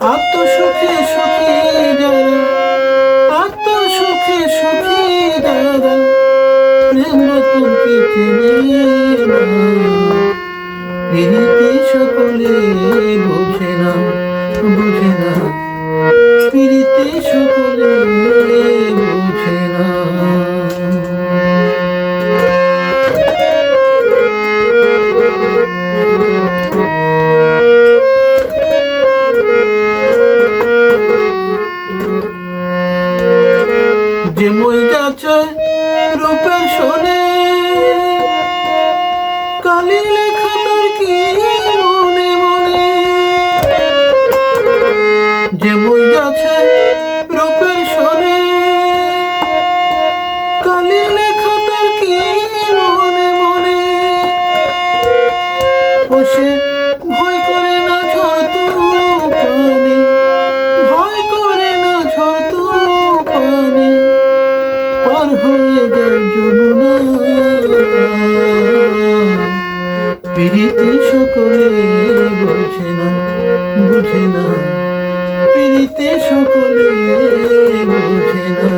আত্মসুখে সুখে যারা আত্মসুখে আত্ম সুখে প্রেম রতনকে চেনে না প্রীতি সকলে যে মই যাচ্ছে রূপের শোনে কালি লেখা তার কি মনে মনে। বসে ভয় করে না ঝড় তুফানে। ভয় করে না ঝড় তুফানে। পার হয়ে যায় যমুনা। প্রীতি সকলে বোঝে না, বুঝে না। প্রীতি সকলে না।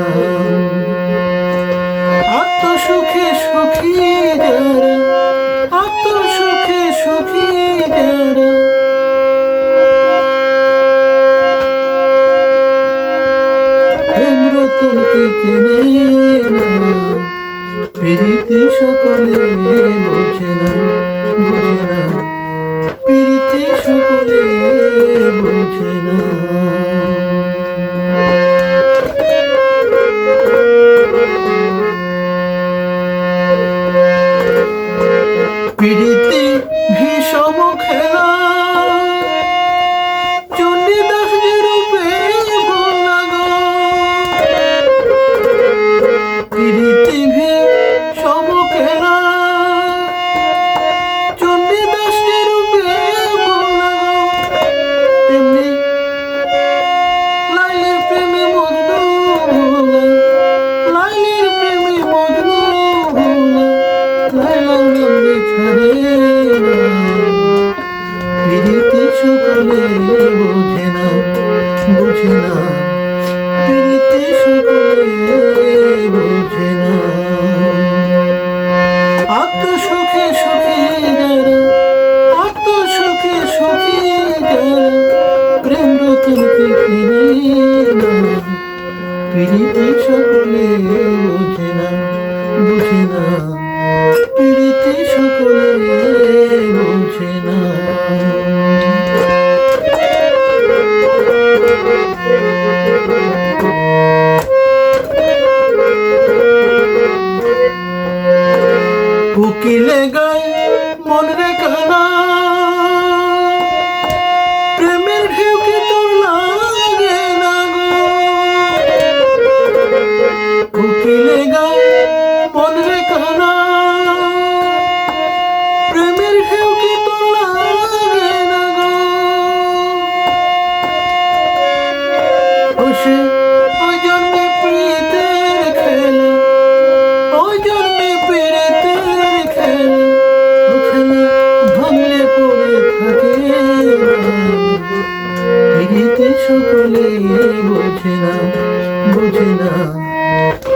আত্মসুখে সুখী যারা আত্মসুখে সুখী যারা প্রেম চেনে না প্রীতি সকলে বোঝে না বোঝে না। সকলে বোঝে না। প্রীতি সকলে বোঝে না বোঝে না প্রীতি সকলে বোঝে না। উকিলে গায় মন রে বোঝে না বোঝে না।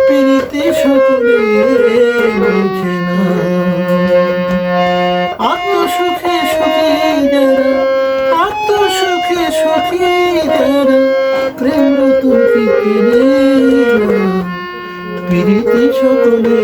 প্রীতি সকলে বোঝে না। সুখী যারা আত্মসুখে সুখী যারা প্রেম না প্রীতি সকলে